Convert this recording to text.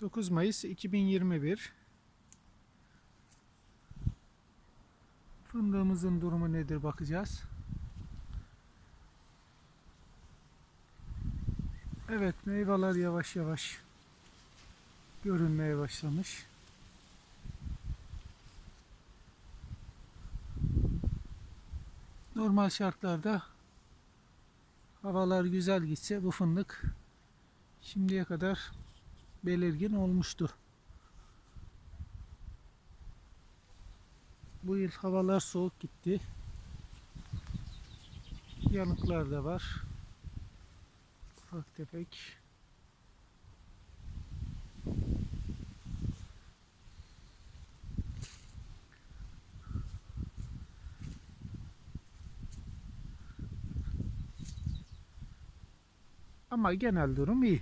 9 Mayıs 2021 Fındığımızın durumu nedir bakacağız. Evet meyveler yavaş yavaş görünmeye başlamış. Normal şartlarda havalar güzel gitse bu fındık şimdiye kadar belirgin olmuştu. Bu yıl havalar soğuk gitti. Yanıklar da var. Ufak tefek. Ama genel durum iyi.